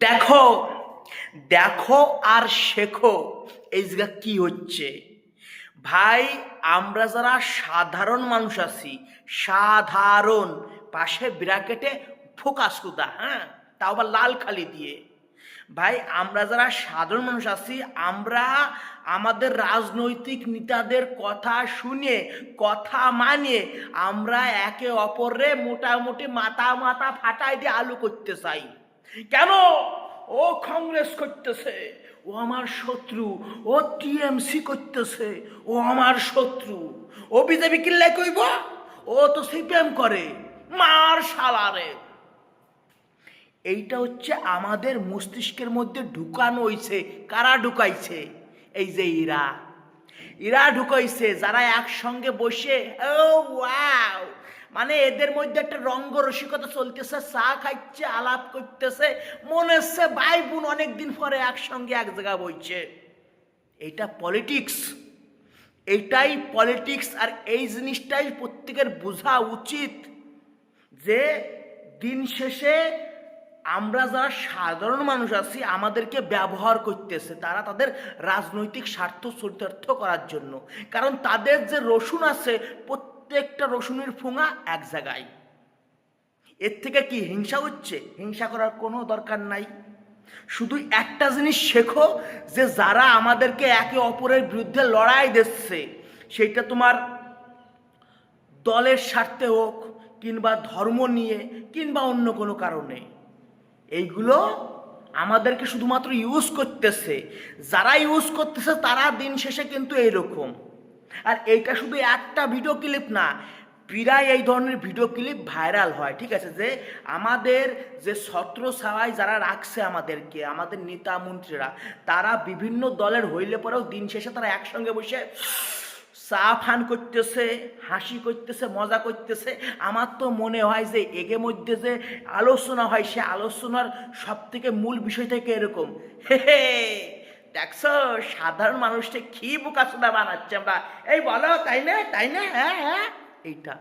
দেখো দেখো আর শেখো। এই জায়গা কি হচ্ছে? ভাই, আমরা যারা সাধারণ মানুষ আছি, সাধারণ, পাশে ব্র্যাকেটে ফোকাস কুদা হ্যাঁ? তাও আবার লাল খালি দিয়ে। ভাই, আমরা যারা সাধারণ মানুষ আছি, আমরা আমাদের রাজনৈতিক নেতাদের কথা শুনে, কথা মানিয়ে আমরা একে অপরে মোটামুটি মাথা মাথা ফাটাই দিয়ে আলু করতে চাই। কেন? ও কংগ্রেস করতেছে, ও আমার শত্রু, ও টিএমসি করতেছে, ও আমার শত্রু। ও বিজেপি কিল্লাই কইব? ও তো সিপিএম করে, মার শালারে এইটা হচ্ছে আমাদের মস্তিষ্কের মধ্যে ঢুকানো হইছে। কারা ঢুকাইছে? এই যে ইরা। ইরা ঢুকাইছে, যারা একসঙ্গে বসে, ও, ওয়াও। মানে এদের মধ্যে একটা রঙ্গ রসিকতা চলতেছে, চা খাইছে আলাপ করতেছে, মনে হচ্ছে ভাই বোন অনেকদিন পরে একসঙ্গে এক জায়গা বইছে। এটা পলিটিক্স এইটাই পলিটিক্স আর এই জিনিসটাই প্রত্যেকের বোঝা উচিত যে দিন শেষে আমরা যারা সাধারণ মানুষ আছি, আমাদেরকে ব্যবহার করতেছে তারা তাদের রাজনৈতিক স্বার্থ চরিতার্থ করার জন্য। কারণ তাদের যে রসুন আছে প্রত্যেকটা রসুনের ফুঙা এক জায়গায়। এর থেকে কি হিংসা হচ্ছে? হিংসা করার কোনো দরকার নাই। শুধু একটা জিনিস শেখো, যে যারা আমাদেরকে একে অপরের বিরুদ্ধে লড়াই দিচ্ছে, সেটা তোমার দলের স্বার্থে হোক, কিংবা ধর্ম নিয়ে, কিংবা অন্য কোনো কারণে। এইগুলো আমাদেরকে শুধুমাত্র ইউজ করতেছে। যারা ইউজ করতেছে, তারা দিন শেষে কিন্তু এইরকম। আর এইটা শুধু একটা ভিডিও ক্লিপ না, প্রায় এই ধরনের ভিডিও ক্লিপ ভাইরাল হয়, ঠিক আছে? যে আমাদের যে ছত্র ছাওয়ায় যারা রাখছে আমাদেরকে, আমাদের নেতা মন্ত্রীরা, তারা বিভিন্ন দলের হইলে পরেও দিন শেষে তারা একসঙ্গে বসে চা ফান করতেছে, হাসি করতেছে, মজা করতেছে। আমার তো মনে হয় যে এগে মধ্যে যে আলোচনা হয়, সে আলোচনার সব থেকে মূল বিষয় থেকে এরকম। হে হে। দেখছ, সাধারণ মানুষকে কি বোকাচোদা বানাচ্ছে আমরা? এই বলো, তাই না? তাই না? হ্যাঁ হ্যাঁ। এইটা।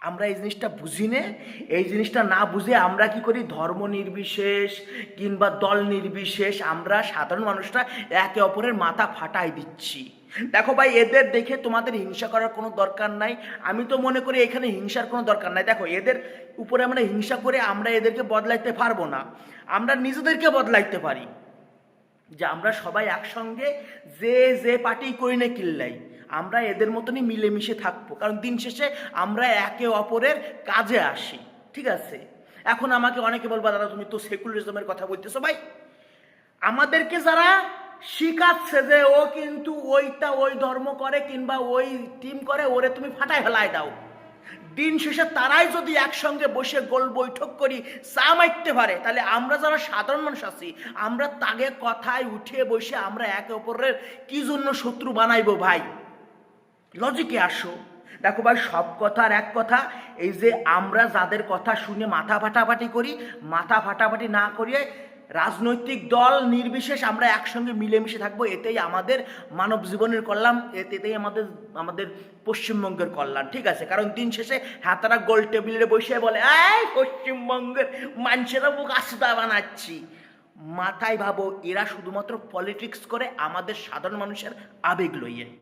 আমরা এই জিনিসটা বুঝি নে। এই জিনিসটা না বুঝে আমরা কি করি? ধর্ম নির্বিশেষ কিংবা দল নির্বিশেষ আমরা সাধারণ মানুষরা একে অপরের মাথা ফাটাই দিচ্ছি। দেখো ভাই, এদের দেখে তোমাদের হিংসা করার কোনো দরকার নাই। আমি তো মনে করি এখানে হিংসার কোনো দরকার নাই। দেখো, এদের উপরে আমরা হিংসা করে আমরা এদেরকে বদলাইতে পারব না। আমরা নিজেদেরকে বদলাইতে পারি। যে আমরা সবাই একসঙ্গে যে যে পার্টি করি না কিল্লাই, আমরা এদের মতনই মিলেমিশে থাকব। কারণ দিন শেষে আমরা একে অপরের কাজে আসি, ঠিক আছে? এখন আমাকে অনেকে বলবা, দাদা, তুমি তো সেকুলারিজমের কথা বলতেছো ভাই। আমাদেরকে যারা শিখাচ্ছে যে ও কিন্তু ওইটা ওই ধর্ম করে কিংবা ওই টিম করে, ওরে তুমি ফাটায় ফেলায় দাও। দিন শেষে তারাই যদি একসঙ্গে বসে গোল বৈঠক করি, চা মারতে পারে। তাহলে আমরা যারা সাধারণ মানুষ আছি, আমরা তাগে কথায় উঠে বসে আমরা একে অপরের কি জন্য শত্রু বানাইবো ভাই? লজিকে আসো। দেখো ভাই, সব কথার এক কথা, এই যে আমরা যাদের কথা শুনে মাথা ফাটাফাটি করি, মাথা ফাটাফাটি না করিয়ে রাজনৈতিক দল নির্বিশেষ আমরা একসঙ্গে মিলেমিশে থাকব, এতেই আমাদের মানব জীবনের কল্যাণ এতেই আমাদের আমাদের পশ্চিমবঙ্গের কল্যাণ, ঠিক আছে? কারণ দিন শেষে হাতারা গোল টেবিলে বসে বলে, এই পশ্চিমবঙ্গের মানুষেরা মুখ আসতা বানাচ্ছি। মাথায় ভাবো, এরা শুধুমাত্র পলিটিক্স করে আমাদের সাধারণ মানুষের আবেগ লইয়ে।